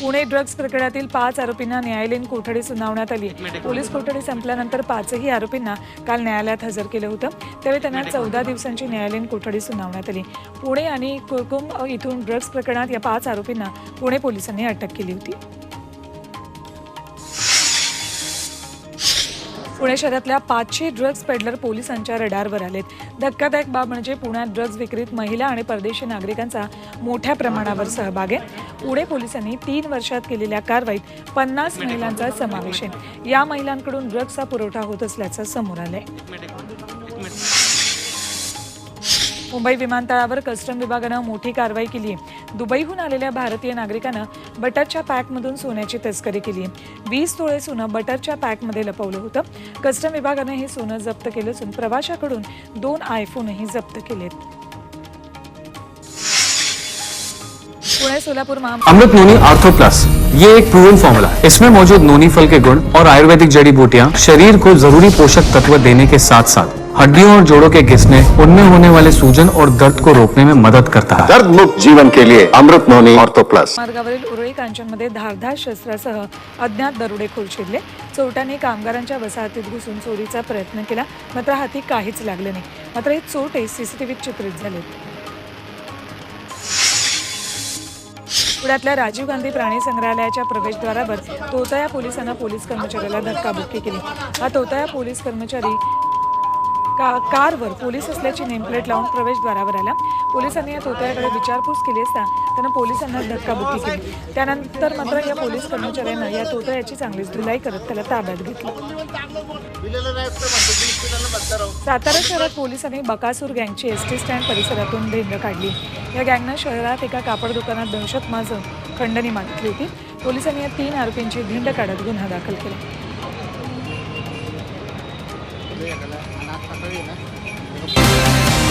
Pune drugs प्रकरणातील पाच आरोपींना न्यायालयीन कोठडी सुनावण्यात आली. पोलीस कोठडी. संपल्यानंतर पाचही आरोपींना काल न्यायालयात हजर केलं होतं. त्यावेळी त्यांना चौदा दिवसांची न्यायालयीन कोठडी सुनावण्यात आली. पुणे आणि कुरकुम इथून ड्रग्ज प्रकरणात या पाच आरोपींना पुणे पोलिसांनी अटक केली होती. पुणे शहरातल्या पाचशे ड्रग्ज पेडलर पोलिसांच्या रडारवर आलेत. धक्कादायक बाब म्हणजे पुण्यात ड्रग्ज विक्रीत महिला आणि परदेशी नागरिकांचा मोठ्या प्रमाणावर सहभाग आहे. पुणे पोलिसांनी तीन वर्षात केलेल्या कारवाईत पन्नास महिलांचा समावेश आहे. या महिलांकडून ड्रग्जचा पुरवठा होत असल्याचं समोर आलंय. मुंबई विमानतळावर कस्टम विभागानं मोठी कारवाई केली. दुबईहून आलेल्या भारतीय नागरिकानं बटरच्या पॅकमधून सोन्याची तस्करी केली. वीस तोळे सोनं बटरच्या पॅकमध्ये लपवलं होतं. कस्टम विभागानं हे सोनं जप्त केलं असून प्रवाशाकडून दोन आयफोनही जप्त केलेत. Pune Solapur Amrut noni ortho plus. ये एक प्रूवन फॉर्मूला है। इसमें मौजूद नोनी फल के गुण और आयुर्वेदिक जड़ी बूटियाँ शरीर को जरूरी पोषक तत्व देने के साथ साथ हड्डियों और जोड़ों के घिसने उनमें होने वाले सूजन और दर्द को रोकने में मदद करता है। दर्द मुक्त जीवन के लिए अमृत नोनी ऑर्थो प्लस। मार्गावरील उरळी कांचनमध्ये धारधार शस्त्रासह अज्ञात दरोडेखोर शिरले. चोरट्यांनी कामगारांच्या वसाहतीत घुसून चोरीचा प्रयत्न केला मात्र हाती काहीच लागले नाही. मात्र हे चोरटे सीसीटीव्हीत चित्रित झाले. पुण्यातल्या राजीव गांधी प्राणी संग्रहालयाच्या प्रवेशद्वारावर तोतया पोलिसांना पोलीस कर्मचाऱ्याला धक्काबुक्की केली. हा तोतया पोलीस कर्मचारी का कारवर पोलीस असल्याची नेमप्लेट लावून प्रवेशद्वारावर आला. पोलिसांनी या तोत्याकडे विचारपूस केली असता त्यानं पोलिसांना धक्काबुक्की केली. त्यानंतर मात्र या पोलीस कर्मचाऱ्यानं या तोत्याची चांगलीच धुलाई करत त्याला ताब्यात घेतलं. सातारा शहरात पोलिसांनी बकासूर गँगची एस टी स्टँड परिसरातून धिंड काढली. या गँगनं शहरात एका कापड दुकानात दहशत माजून खंडणी मागितली होती. पोलिसांनी या तीन आरोपींची धिंड काढत गुन्हा दाखल केला. เรียกกันแล้วมานัดเขาเรียกนะ